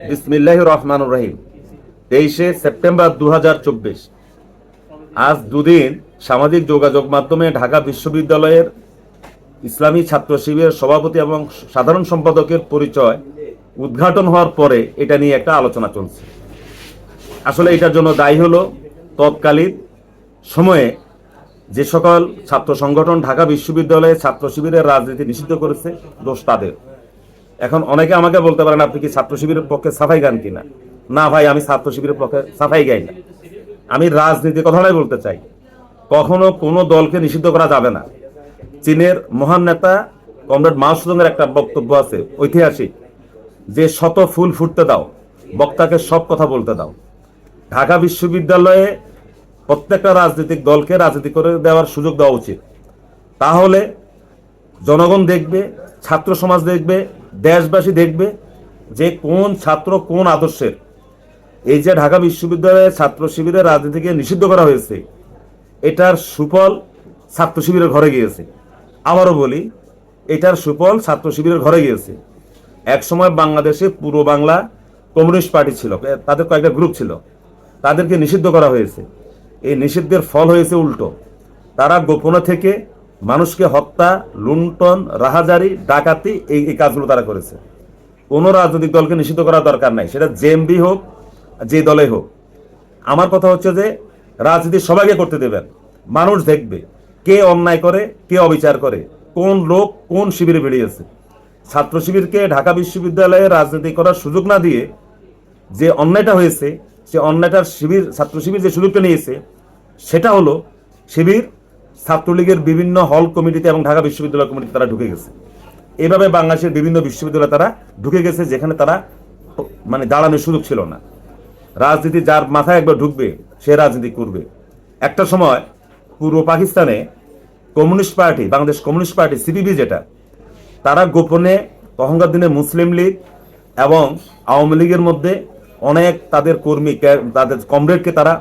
বিসমিল্লাহ রহমান রহিম। তেইশে সেপ্টেম্বর দু আজ দুদিন সামাজিক যোগাযোগ মাধ্যমে ঢাকা বিশ্ববিদ্যালয়ের ইসলামী ছাত্র শিবিরের সভাপতি এবং সাধারণ সম্পাদকের পরিচয় উদ্ঘাটন হওয়ার পরে এটা নিয়ে একটা আলোচনা চলছে। আসলে এটার জন্য দায়ী হলো তৎকালীন সময়ে যে সকল ছাত্র সংগঠন ঢাকা বিশ্ববিদ্যালয়ে ছাত্র শিবিরের রাজনীতি নিষিদ্ধ করেছে দোষ তাদের এখন অনেকে আমাকে বলতে পারেন, আপনি কি ছাত্র শিবিরের পক্ষে সাফাই গান কিনা না? ভাই, আমি ছাত্র শিবিরের পক্ষে সাফাই গাই না। আমি রাজনীতির কথাটাই বলতে চাই। কখনো কোনো দলকে নিষিদ্ধ করা যাবে না। চীনের মহান নেতা কমরেড মাও সুদঙ্গের একটা বক্তব্য আছে, ঐতিহাসিক। যে শত ফুল ফুটতে দাও, বক্তাকে সব কথা বলতে দাও। ঢাকা বিশ্ববিদ্যালয়ে প্রত্যেকটা রাজনৈতিক দলকে রাজনীতি করে দেওয়ার সুযোগ দেওয়া উচিত। তাহলে জনগণ দেখবে, ছাত্র সমাজ দেখবে দেশবাসী দেখবে যে কোন ছাত্র কোন আদর্শের। এই যে ঢাকা বিশ্ববিদ্যালয়ে ছাত্র শিবিরের রাজনীতিকে নিষিদ্ধ করা হয়েছে, এটার সুফল ছাত্র শিবিরের ঘরে গিয়েছে। আবারও বলি, এটার সুফল ছাত্র শিবিরের ঘরে গিয়েছে। একসময় বাংলাদেশে পূর্ব বাংলা কমিউনিস্ট পার্টি ছিল তাদের কয়েকটা গ্রুপ ছিল, তাদেরকে নিষিদ্ধ করা হয়েছে। এই নিষিদ্ধের ফল হয়েছে উল্টো। তারা গোপনে থেকে মানুষকে হত্যা, লুণ্ঠন, রাহাজারি, ডাকাতি এই এই কাজগুলো তারা করেছে। কোনো রাজনৈতিক দলকে নিষিদ্ধ করার দরকার নাই। সেটা জেএমবি হোক, যে দলে হোক। আমার কথা হচ্ছে যে, রাজনীতি সবাইকে করতে দেবেন। মানুষ দেখবে কে অন্যায় করে, কে অবিচার করে, কোন লোক কোন শিবিরে বেরিয়েছে। ছাত্র শিবিরকে ঢাকা বিশ্ববিদ্যালয়ে রাজনীতি করার সুযোগ না দিয়ে যে অন্যায়টা হয়েছে, সে অন্যায়টার শিবির ছাত্র শিবির যে সুযোগটা নিয়েছে, সেটা হলো শিবির ছাত্রলীগের বিভিন্ন হল কমিটিতে এবং ঢাকা বিশ্ববিদ্যালয় কমিটিতে তারা ঢুকে গেছে। এভাবে বাংলাদেশের বিভিন্ন বিশ্ববিদ্যালয়ে তারা ঢুকে গেছে, যেখানে তারা মানে দাঁড়ানোর সুযোগ ছিল না। রাজনীতি যার মাথায় একবার ঢুকবে, সে রাজনীতি করবে। একটা সময় পূর্ব পাকিস্তানে communist party, Bangladesh communist party, CPB যেটা, তারা গোপনে তখনকার দিনে মুসলিম লীগ এবং আওয়ামী লীগের মধ্যে অনেক তাদের কর্মী তাদের কমরেডকে তারা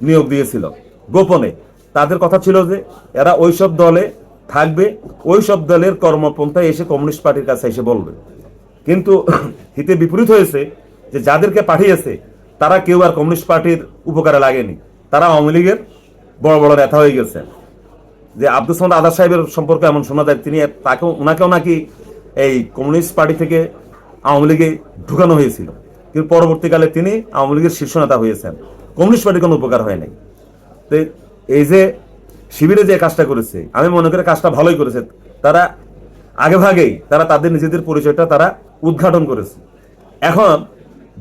নিয়োগ দিয়েছিল। গোপনে তাদের কথা ছিল যে এরা ওইসব দলে থাকবে, ওইসব দলের কর্মপন্থায় এসে কমিউনিস্ট পার্টির কাছে এসে বলবে। কিন্তু হিতে বিপরীত হয়েছে যে যাদেরকে পাঠিয়েছে, তারা কেউ আর কমিউনিস্ট পার্টির উপকারে লাগেনি। তারা আওয়ামী লীগের বড় বড় নেতা হয়ে গেছে। যে আব্দুল সামাদ আদার সাহেবের সম্পর্কে এমন শোনা যায়, তিনি তাকে ওনাকেও নাকি এই কমিউনিস্ট পার্টি থেকে আওয়ামী লীগে ঢুকানো হয়েছিল। কিন্তু পরবর্তীকালে তিনি আওয়ামী লীগের শীর্ষ নেতা হয়েছেন। কমিউনিস্ট পার্টির কোনো উপকার হয় নাই। এই যে শিবিরে যে কাজটা করেছে, আমি মনে করি কাজটা ভালোই করেছে, তারা আগে ভাগেই তারা তাদের নিজেদের পরিচয়টা তারা উদ্ঘাটন করেছে। এখন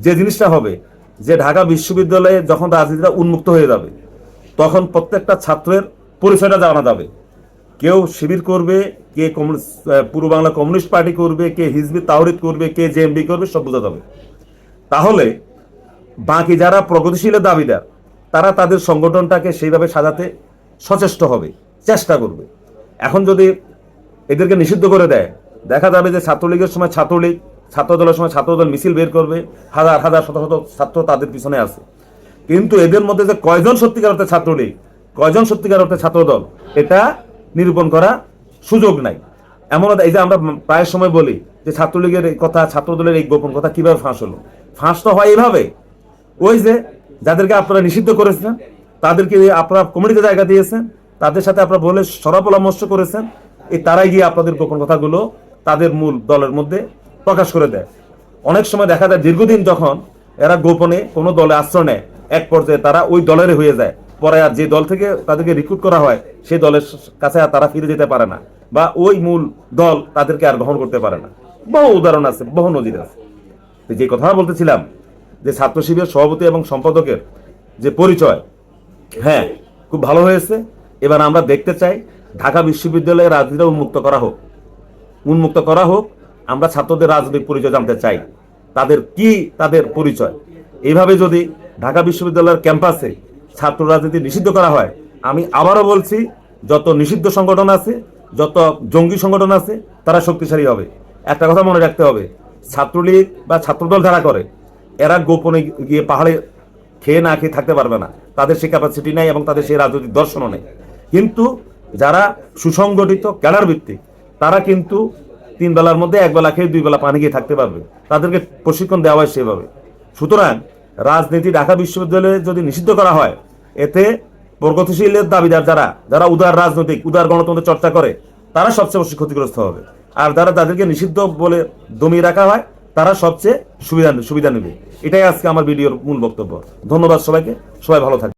যে জিনিসটা হবে, যে ঢাকা বিশ্ববিদ্যালয়ে যখন রাজনীতিটা উন্মুক্ত হয়ে যাবে, তখন প্রত্যেকটা ছাত্রের পরিচয়টা জানা যাবে। কেউ শিবির করবে, কে কমিউনিস্ট পূর্ব বাংলা কমিউনিস্ট পার্টি করবে, কে হিজবি তাওরিদ করবে, কে জেএমবি করবে, সব বোঝা যাবে। তাহলে বাকি যারা প্রগতিশীলের দাবিদার তারা তাদের সংগঠনটাকে সেইভাবে সাজাতে সচেষ্ট হবে, চেষ্টা করবে। এখন যদি এদেরকে নিষিদ্ধ করে দেয়, দেখা যাবে যে ছাত্রলীগের সময় ছাত্রলীগ, ছাত্রদলের সময় ছাত্রদল মিছিল বের করবে, হাজার হাজার, শত শত ছাত্র তাদের পিছনে আছে। কিন্তু এদের মধ্যে যে কয়জন সত্যিকার অর্থে ছাত্রলীগ, কয়জন সত্যিকার অর্থে ছাত্রদল, এটা নিরূপণ করা সুযোগ নাই। এমন এই যে আমরা প্রায় সময় বলি যে ছাত্রলীগের এই কথা, ছাত্রদলের এই গোপন কথা কীভাবে ফাঁস হলো? ফাঁস তো হয় এইভাবে। ওই যে যাদেরকে আপনারা নিষিদ্ধ করেছেন, তাদেরকে আপনারা কমিটিতে জায়গা দিয়েছেন, তাদের সাথে আপনারা বলে সরা পরামর্শ করেছেন, এই তারাই গিয়ে আপনাদের গোপন কথাগুলো তাদের মূল দলের মধ্যে প্রকাশ করে দেয়। অনেক সময় দেখা যায় দীর্ঘদিন যখন এরা গোপনে কোনো দলে আশ্রয় নেয়, এক পর্যায়ে তারা ওই দলের হয়ে যায়। পরে আর যে দল থেকে তাদেরকে রিক্রুট করা হয়, সেই দলের কাছে আর তারা ফিরে যেতে পারে না বা ওই মূল দল তাদেরকে আর গ্রহণ করতে পারে না। বহু উদাহরণ আছে, বহু নজির আছে। যে কথা বলতেছিলাম যে ছাত্র শিবিরের সভাপতি এবং সম্পাদকের যে পরিচয় হ্যাঁ খুব ভালো হয়েছে। এবার আমরা দেখতে চাই ঢাকা বিশ্ববিদ্যালয়ের রাজনীতিটা উন্মুক্ত করা হোক। উন্মুক্ত করা হোক, আমরা ছাত্রদের রাজনৈতিক পরিচয় জানতে চাই। তাদের কি তাদের পরিচয়? এইভাবে যদি ঢাকা বিশ্ববিদ্যালয়ের ক্যাম্পাসে ছাত্র রাজনীতি নিষিদ্ধ করা হয়, আমি আবারও বলছি, যত নিষিদ্ধ সংগঠন আছে, যত জঙ্গি সংগঠন আছে, তারা শক্তিশালী হবে। একটা কথা মনে রাখতে হবে, ছাত্রলীগ বা ছাত্রদল যারা করে এরা গোপনে গিয়ে পাহাড়ে খেয়ে না খেয়ে থাকতে পারবে না। তাদের সেই ক্যাপাসিটি নাই এবং তাদের সেই রাজনৈতিক দর্শনও নেই। কিন্তু যারা সুসংগঠিত ক্যাডার ভিত্তিক তারা কিন্তু তিন বেলার মধ্যে এক বেলা খেয়ে দুই বেলা পানি খেয়ে থাকতে পারবে। তাদেরকে প্রশিক্ষণ দেওয়া হয় সেভাবে। সুতরাং রাজনীতি ঢাকা বিশ্ববিদ্যালয়ে যদি নিষিদ্ধ করা হয়, এতে প্রগতিশীলের দাবিদার যারা যারা উদার রাজনৈতিক, উদার গণতন্ত্র চর্চা করে, তারা সবচেয়ে বেশি ক্ষতিগ্রস্ত হবে। আর যারা তাদেরকে নিষিদ্ধ বলে দমিয়ে রাখা হয় তারা সবচেয়ে সুবিধা সুবিধা নেবে। এটাই আজকে আমার ভিডিওর মূল বক্তব্য। ধন্যবাদ সবাইকে। সবাই ভালো থাকবে